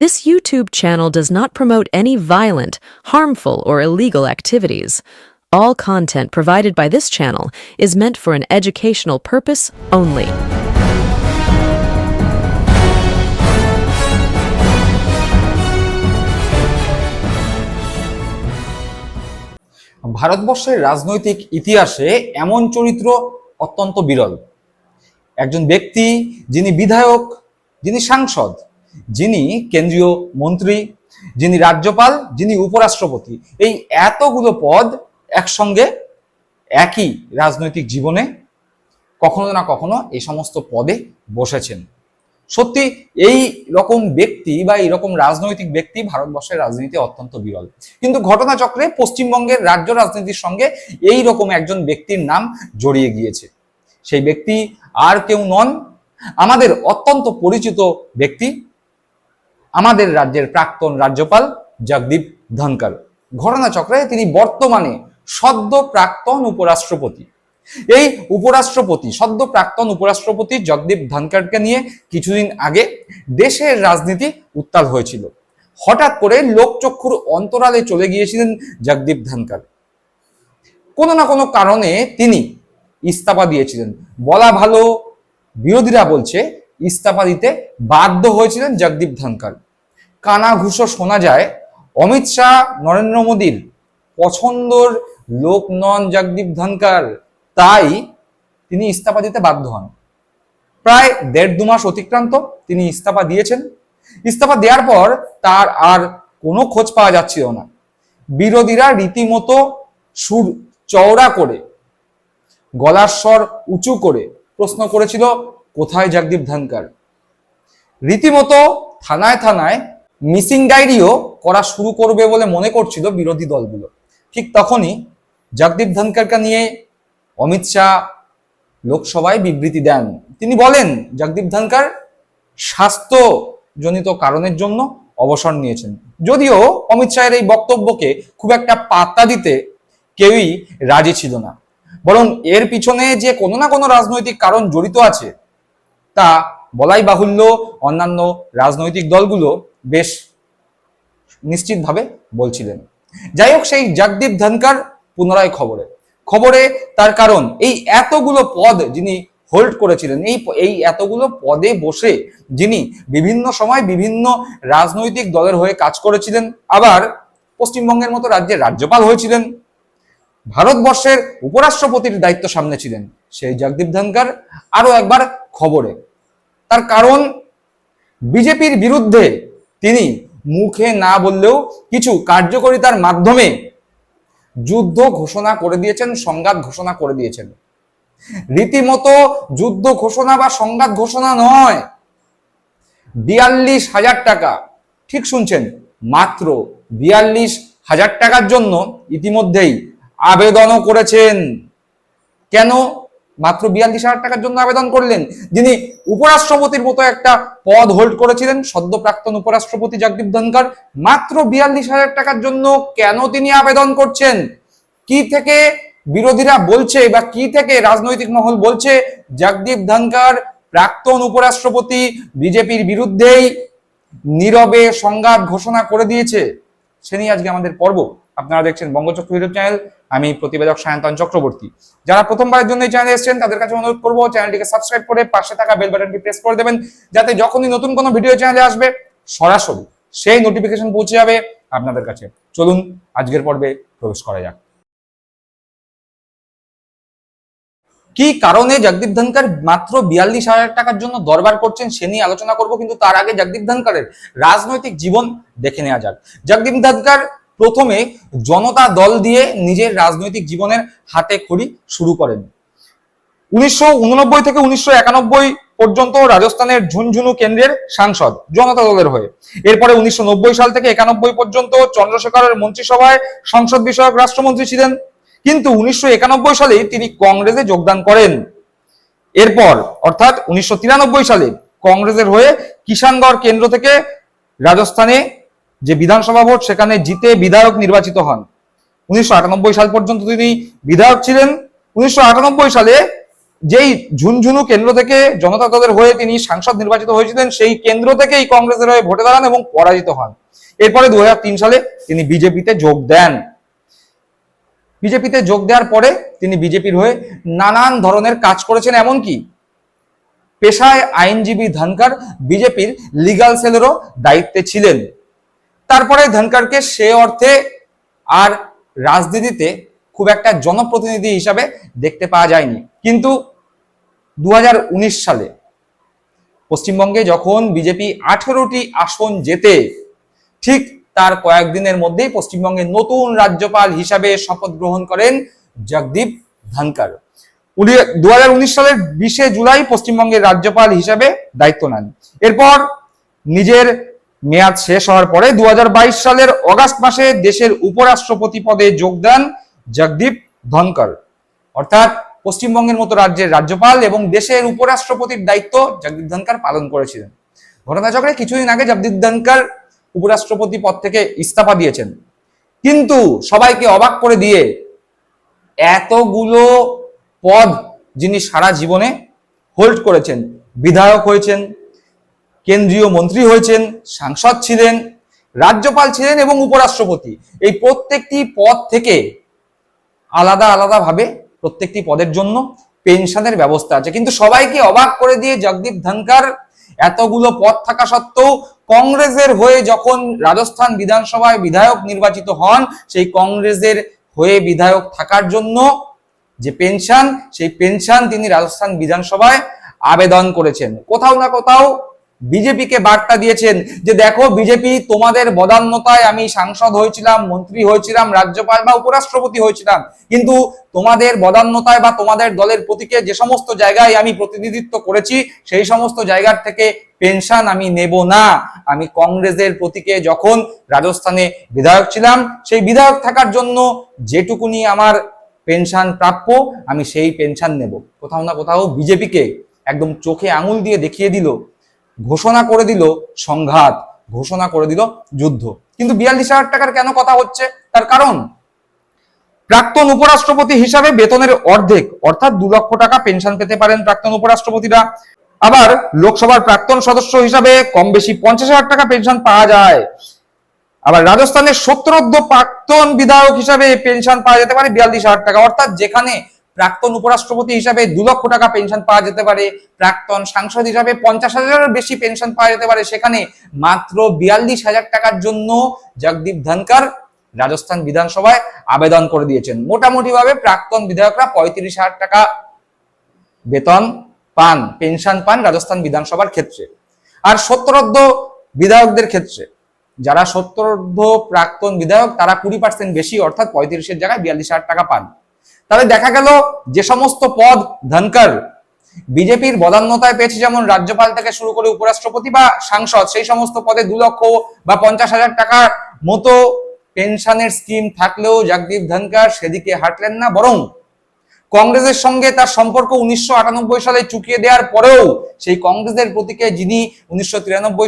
This YouTube channel does not promote any violent, harmful, or illegal activities. All content provided by this channel is meant for an educational purpose only. ভারতবর্ষের রাজনৈতিক ইতিহাসে এমন চরিত্র অত্যন্ত বিরল একজন ব্যক্তি যিনি বিধায়ক যিনি সাংসদ যিনি কেন্দ্রীয় মন্ত্রী, যিনি রাজ্যপাল, যিনি উপরাষ্ট্রপতি, এই এতগুলো পদ একসঙ্গে একই রাজনৈতিক জীবনে কখনো না কখনো এই সমস্ত পদে বসেছেন। সত্যি, এই রকম ব্যক্তি বা এই রকম রাজনৈতিক ব্যক্তি ভারতবর্ষের রাজনীতি অত্যন্ত বিরল। কিন্তু ঘটনাচক্রে পশ্চিমবঙ্গের রাজ্য রাজনীতির সঙ্গে এই রকম একজন ব্যক্তির নাম জড়িয়ে গিয়েছে। সেই ব্যক্তি আর কেউ নন, আমাদের অত্যন্ত পরিচিত ব্যক্তি আমাদের রাজ্যের প্রাক্তন রাজ্যপাল জগদীপ ধনকর ঘটনাচক্রে তিনি বর্তমানে সদ্য প্রাক্তন উপরাষ্ট্রপতি। এই উপরাষ্ট্রপতি, সদ্য প্রাক্তন উপরাষ্ট্রপতি জগদীপ ধনকরকে নিয়ে কিছুদিন আগে দেশের রাজনীতি উত্তাল হয়েছিল। হঠাৎ করে লোকচক্ষুর অন্তরালে চলে গিয়েছিলেন জগদীপ ধনকর কোনো না কোনো কারণে তিনি ইস্তফা দিয়েছিলেন। বলা ভালো, বিরোধীরা বলছে, ইস্তফা দিতে বাধ্য হয়েছিলেন জগদীপ ধনকর কানা ঘুষো শোনা যায়, অমিত শাহ, নরেন্দ্র মোদীর পছন্দর লোক নন জগদীপ ধনকর। তাই তিনি ইস্তফা দিতে বাধ্য হন। প্রায় দেড় দু মাস অতিক্রান্ত তিনি ইস্তফা দিয়েছেন। ইস্তফা দেওয়ার পর তার আর কোনো খোঁজ পাওয়া যাচ্ছিল না। বিরোধীরা রীতিমতো সুর চওড়া করে, গলার স্বর উঁচু করে প্রশ্ন করেছিল, কোথায় জগদীপ ধনকর? রীতিমতো থানায় থানায় মিসিং ডায়েরিও করা শুরু করবে বলে মনে করছিল বিরোধী দলগুলো। ঠিক তখনই জগদীপ ধনকরকে নিয়ে অমিত শাহ লোকসভায় বিবৃতি দেন। তিনি বলেন, জগদীপ ধনকর স্বাস্থ্যজনিত কারণের জন্য অবসর নিয়েছেন। যদিও অমিত শাহের এই বক্তব্যকে খুব একটা পাত্তা দিতে কেউই রাজি ছিল না। বরং এর পিছনে যে কোনো না কোনো রাজনৈতিক কারণ জড়িত আছে, তা বলাই বাহুল্য অন্যান্য রাজনৈতিক দলগুলো বেশ নিশ্চিতভাবে বলছিলেন। যাই হোক, সেই জগদীপ ধনকার পুনরায় খবরে। খবরে তার কারণ, এই এতগুলো পদ যিনি হোল্ড করেছিলেন, এই এই এতগুলো পদে বসে যিনি বিভিন্ন সময় বিভিন্ন রাজনৈতিক দলের হয়ে কাজ করেছিলেন, আবার পশ্চিমবঙ্গের মতো রাজ্যের রাজ্যপাল হয়েছিলেন, ভারতবর্ষের উপরাষ্ট্রপতির দায়িত্ব সামনে ছিলেন সেই জগদীপ ধনকার। আরও একবার খবরে, তার কারণ, বিজেপির বিরুদ্ধে তিনি মুখে না বললেও কিছু কার্যকরিতার মাধ্যমে যুদ্ধ ঘোষণা করে দিয়েছেন, সংঘাত ঘোষণা করে দিয়েছেন। রীতিমতো যুদ্ধ ঘোষণা বা সংঘাত ঘোষণা নয়। বিয়াল্লিশ হাজার টাকা, ঠিক শুনছেন, মাত্র বিয়াল্লিশ হাজার টাকার জন্য ইতিমধ্যেই আবেদনও করেছেন। কেন? মাত্র বিয়াল্লিশ হাজার টাকার জন্য আবেদন করলেন। যিনি উপরাষ্ট্রপতির মতো একটা পদ হোল্ড করেছিলেন, সদ্য প্রাক্তন উপরাষ্ট্রপতি জগদীপ ধনকর মাত্র বিয়াল্লিশ হাজার টাকার জন্য কেন তিনি আবেদন করছেন? কি থেকে বিরোধীরা বলছে বা কি থেকে রাজনৈতিক মহল বলছে? জগদীপ ধনকর প্রাক্তন উপরাষ্ট্রপতি, বিজেপির বিরুদ্ধেই নীরবে সংঘাত ঘোষণা করে দিয়েছে। সে নিয়ে আজকে আমাদের পর্ব। আপনারা দেখছেন বঙ্গচক্র ইউটিউব চ্যানেল, আমি প্রতিবেদক সায়ন্তন চক্রবর্তী। যারা প্রথমবারের জন্য এই চ্যানেলে এসেছেন, তাদের কাছে অনুরোধ করব, চ্যানেলটিকে সাবস্ক্রাইব করে পাশে থাকা বেল বাটনটি প্রেস করে দেবেন, যাতে যখনই নতুন কোনো ভিডিও চ্যানেলে আসবে, সরাসরি সেই নোটিফিকেশন পৌঁছে যাবে আপনাদের কাছে। চলুন, আজকের পর্বে প্রবেশ করা যাক। কি কারণে জগদীপ ধনকার মাত্র বিয়াল্লিশ হাজার টাকার জন্য দরবার করছেন সে নিয়ে আলোচনা করব, কিন্তু তার আগে জগদীপ ধনকারের রাজনৈতিক জীবন দেখে নেওয়া যাক। জগদীপ ধনকর প্রথমে জনতা দল দিয়ে নিজের রাজনৈতিক জীবনের হাতে খড়ি শুরু করেন। উনিশশো উননব্বই থেকে উনিশশো একানব্বই পর্যন্ত রাজস্থানের ঝুনঝুনু কেন্দ্রের সাংসদ, জনতা দলের হয়ে। এরপরে উনিশশো নব্বই সাল থেকে একানব্বই পর্যন্ত চন্দ্রশেখরের মন্ত্রিসভায় সংসদ বিষয়ক রাষ্ট্রমন্ত্রী ছিলেন। কিন্তু উনিশশো একানব্বই সালে তিনি কংগ্রেসে যোগদান করেন। এরপর, অর্থাৎ উনিশশো তিরানব্বই সালে কংগ্রেসের হয়ে কিষানগড় কেন্দ্র থেকে রাজস্থানে যে বিধানসভা ভোট, সেখানে জিতে বিধায়ক নির্বাচিত হন। উনিশশো আটানব্বই সাল পর্যন্ত তিনি বিধায়ক ছিলেন। উনিশশো আটানব্বই সালে যেই ঝুনঝুনু কেন্দ্র থেকে জনতা দলের হয়ে তিনি সাংসদ নির্বাচিত হয়েছিলেন, সেই কেন্দ্র থেকেই কংগ্রেসের হয়ে ভোটে দাঁড়ান এবং পরাজিত হন। এরপরে দু হাজার তিন সালে তিনি বিজেপিতে যোগ দেন। বিজেপিতে যোগ দেওয়ার পরে তিনি বিজেপির হয়ে নানান ধরনের কাজ করেছেন, এমনকি পেশায় আইনজীবী ধনকর বিজেপির লিগাল সেলেরও দায়িত্বে ছিলেন। তারপরে ধনকারকে সে অর্থে আর রাজনীতিতে খুব একটা জনপ্রতিনিধি হিসাবে দেখতে পাওয়া যায়নি। কিন্তু দু হাজার উনিশ সালে পশ্চিমবঙ্গে যখন বিজেপি আঠেরোটি আসন জেতে, ঠিক তার কয়েকদিনের মধ্যেই পশ্চিমবঙ্গের নতুন রাজ্যপাল হিসাবে শপথ গ্রহণ করেন জগদীপ ধনকর। উনি দু হাজার উনিশ সালের বিশে জুলাই পশ্চিমবঙ্গের রাজ্যপাল হিসাবে দায়িত্ব নেন। এরপর নিজের মেয়াদ শেষ হওয়ার পরে দু হাজার বাইশ সালের অগাস্ট মাসে দেশের উপরাষ্ট্রপতি পদে যোগদান জগদীপ ধনকর। অর্থাৎ পশ্চিমবঙ্গের মতো রাজ্যের রাজ্যপাল এবং দেশের উপরাষ্ট্রপতির দায়িত্ব জগদীপ ধনকর পালন করেছিলেন। ঘটনাচক্রে কিছুদিন আগে জগদীপ ধনকর উপরাষ্ট্রপতি পদ থেকে ইস্তফা দিয়েছেন। কিন্তু সবাইকে অবাক করে দিয়ে এতগুলো পদ যিনি সারা জীবনে হোল্ড করেছেন, বিধায়ক হয়েছেন কেন্দ্রীয় মন্ত্রী হয়েছেন, সাংসদ ছিলেন, রাজ্যপাল ছিলেন এবং উপরাষ্ট্রপতি। এই প্রত্যেকটি পদ থেকে আলাদা আলাদা ভাবে প্রত্যেকটি পদের জন্য পেনশনের ব্যবস্থা আছে। কিন্তু সবাইকে অবাক করে দিয়ে জগদীপ ধনকর এতগুলো পদ থাকা সত্ত্বেও কংগ্রেসের হয়ে যখন রাজস্থান বিধানসভায় বিধায়ক নির্বাচিত হন, সেই কংগ্রেসের হয়ে বিধায়ক থাকার জন্য যে পেনশন, সেই পেনশন তিনি রাজস্থান বিধানসভায় আবেদন করেছেন। কোথাও না কোথাও বিজেপিকে বার্তা দিয়েছেন যে দেখো, বিজেপি তোমাদের বদান্যতায় আমি সাংসদ হয়েছিলাম, মন্ত্রী হয়েছিলাম, রাজ্যপাল বা উপরাষ্ট্রপতি হয়েছিলাম। কিন্তু তোমাদের বদান্যতায় বা তোমাদের দলের প্রতীকে যে সমস্ত জায়গায় আমি প্রতিনিধিত্ব করেছি, সেই সমস্ত জায়গার থেকে পেনশন আমি নেব না। আমি কংগ্রেসের প্রতীকে যখন রাজস্থানে বিধায়ক ছিলাম, সেই বিধায়ক থাকার জন্য যেটুকুনি আমার পেনশন প্রাপ্য, আমি সেই পেনশন নেব। কোথাও না কোথাও বিজেপিকে একদম চোখে আঙুল দিয়ে দেখিয়ে দিল। ঘোষণা করে দিল সংঘাত, ঘোষণা করে দিল যুদ্ধ। কিন্তু বিয়াল্লিশ হাজার টাকার কেন কথা হচ্ছে? তার কারণ, প্রাক্তন উপরাষ্ট্রপতি হিসাবে বেতনের অর্ধেক, অর্থাৎ দু লক্ষ টাকা পেনশন পেতে পারেন প্রাক্তন উপরাষ্ট্রপতিরা। আবার লোকসভার প্রাক্তন সদস্য হিসাবে কম বেশি পঞ্চাশ হাজার টাকা পেনশন পাওয়া যায়। আবার রাজস্থানের সত্তরোর্ধ প্রাক্তন বিধায়ক হিসাবে পেনশন পাওয়া যেতে পারে বিয়াল্লিশ হাজার টাকা। অর্থাৎ যেখানে প্রাক্তন উপরাষ্ট্রপতি হিসাবে দু লক্ষ টাকা পেনশন পাওয়া যেতে পারে, প্রাক্তন সাংসদ হিসাবে পঞ্চাশ হাজারের বেশি পেনশন পাওয়া যেতে পারে। সেখানে মাত্র বিয়াল্লিশ হাজার টাকার জন্য জগদীপ ধনকর রাজস্থান বিধানসভায় আবেদন করে দিয়েছেন। মোটামুটি ভাবে প্রাক্তন বিধায়করা পঁয়ত্রিশ হাজার টাকা বেতন পান পেনশন পান রাজস্থান বিধানসভার ক্ষেত্রে। আর সত্তরোর্ধ বিধায়কদের ক্ষেত্রে, যারা সত্তরোর্ধ প্রাক্তন বিধায়ক, তারা কুড়ি পার্সেন্ট বেশি, অর্থাৎ পঁয়ত্রিশের জায়গায় বিয়াল্লিশ হাজার টাকা পান। তাহলে দেখা গেল যে সমস্ত পদ ধনকর, বিজেপির বদান্যতায় পেয়েছে যেমন রাজ্যপাল থেকে শুরু করে উপরাষ্ট্রপতি বা সাংসদ, সেই সমস্ত পদে দু লক্ষ বা পঞ্চাশ হাজার টাকার মতো পেনশনের স্কিম থাকলেও জগদীপ ধনকার সেদিকে হাঁটলেন না, বরং কংগ্রেসের সঙ্গে তার সম্পর্ক উনিশশো আটানব্বই সালে চুকিয়ে দেওয়ার পরেও সেই কংগ্রেসের প্রতীকে যিনি উনিশশো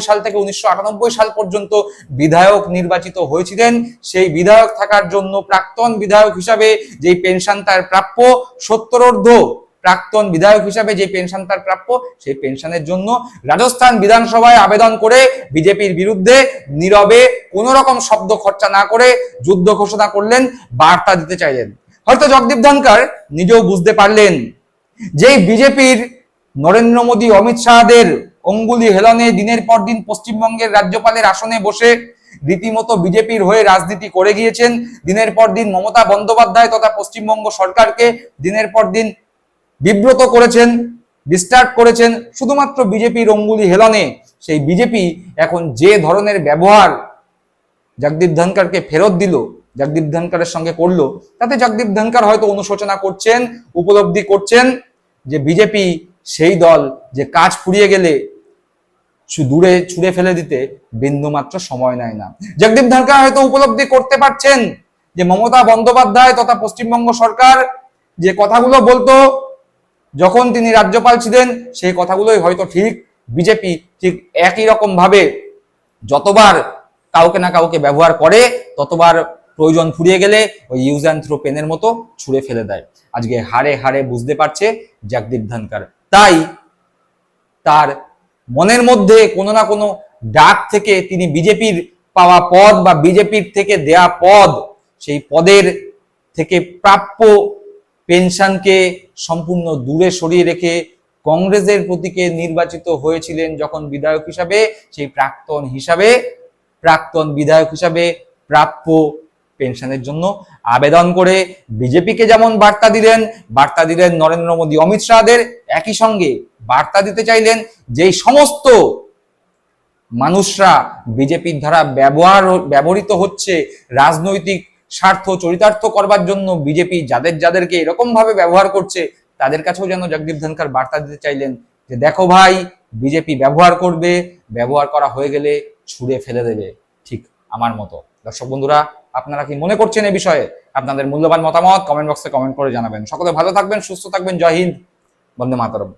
সাল থেকে উনিশশো আটানব্বই সাল পর্যন্ত বিধায়ক নির্বাচিত হয়েছিলেন, সেই বিধায়ক থাকার জন্য প্রাক্তন বিধায়ক হিসাবে যেই পেনশন তার প্রাপ্য, সত্তরোর্ধ প্রাক্তন বিধায়ক হিসাবে যে পেনশন তার প্রাপ্য, সেই পেনশনের জন্য রাজস্থান বিধানসভায় আবেদন করে বিজেপির বিরুদ্ধে নীরবে কোন রকম শব্দ খরচা না করে যুদ্ধ ঘোষণা করলেন, বার্তা দিতে চাইলেন। হয়তো জগদীপ ধনকর নিজেও বুঝতে পারলেন যে বিজেপির নরেন্দ্র মোদী, অমিত শাহদের অঙ্গুলি হেলনে দিনের পর দিন পশ্চিমবঙ্গের রাজ্যপালের আসনে বসে রীতিমতো বিজেপির হয়ে রাজনীতি করে গিয়েছেন। দিনের পর দিন মমতা বন্দ্যোপাধ্যায় তথা পশ্চিমবঙ্গ সরকারকে দিনের পর দিন বিব্রত করেছেন ডিস্টার্ব করেছেন। শুধুমাত্র বিজেপির অঙ্গুলি হেলনে সেই বিজেপি এখন যে ধরনের ব্যবহার জগদীপ ধনকরকে ফেরত দিল জগদীপ ধনকরের সঙ্গে করল, তাতে জগদীপ ধনকর হয়তো অনুশোচনা করছেন, উপলব্ধি করছেন যে বিজেপি সেই দল যে কাজ ফুরিয়ে গেলে দূরে ছুঁড়ে ফেলে দিতে বিন্দুমাত্র সময় নেয় না। জগদীপ ধনকর হয়তো উপলব্ধি করতে পারছেন যে মমতা বন্দ্যোপাধ্যায় তথা পশ্চিমবঙ্গ সরকার যে কথাগুলো বলতো, যখন তিনি রাজ্যপাল ছিলেন, সেই কথাগুলোই হয়তো ঠিক বিজেপি ঠিক একই রকম ভাবে যতবার কাউকে না কাউকে ব্যবহার করে, ততবার প্রয়োজন ফুরিয়ে গেলে ওই ইউজ অ্যান্ড থ্রো পেনের মতো ছুঁড়ে ফেলে দেয়। আজকে হারে হারে বুঝতে পারছে জগদীপ ধনকর। তাই তার মনের মধ্যে কোনো না কোনো ডাক থেকে তিনি বিজেপির পাওয়া পদ বা বিজেপির থেকে দেয়া পদ, সেই পদের থেকে প্রাপ্য পেনশনকে সম্পূর্ণ দূরে সরিয়ে রেখে কংগ্রেসের প্রতীকে নির্বাচিত হয়েছিলেন যখন বিধায়ক হিসাবে, সেই প্রাক্তন হিসাবে, প্রাক্তন বিধায়ক হিসাবে প্রাপ্য পেনশনের জন্য আবেদন করে বিজেপিকে যেমন বার্তা দিলেন বার্তা দিলেন নরেন্দ্র মোদী, অমিত শাহদের একই সঙ্গে বার্তা দিতে চাইলেন যেই সমস্ত মানুষরা বিজেপির দ্বারা ব্যবহার ব্যবহৃত হচ্ছে রাজনৈতিক স্বার্থ চরিতার্থ করবার জন্য বিজেপি যাদের যাদেরকে এরকম ভাবে ব্যবহার করছে, তাদের কাছেও যেন জগদীপ ধনকর বার্তা দিতে চাইলেন যে দেখো ভাই, বিজেপি ব্যবহার করবে, ব্যবহার করা হয়ে গেলে ছুঁড়ে ফেলে দেবে। ঠিক আমার মতো। দর্শক বন্ধুরা আপনারা কি মনে করছেন এই বিষয়ে? আপনাদের মূল্যবান মতামত কমেন্ট বক্সে কমেন্ট করে জানাবেন। সকলে ভালো থাকবেন, সুস্থ থাকবেন। জয় হিন্দ। বন্দে মাতরম।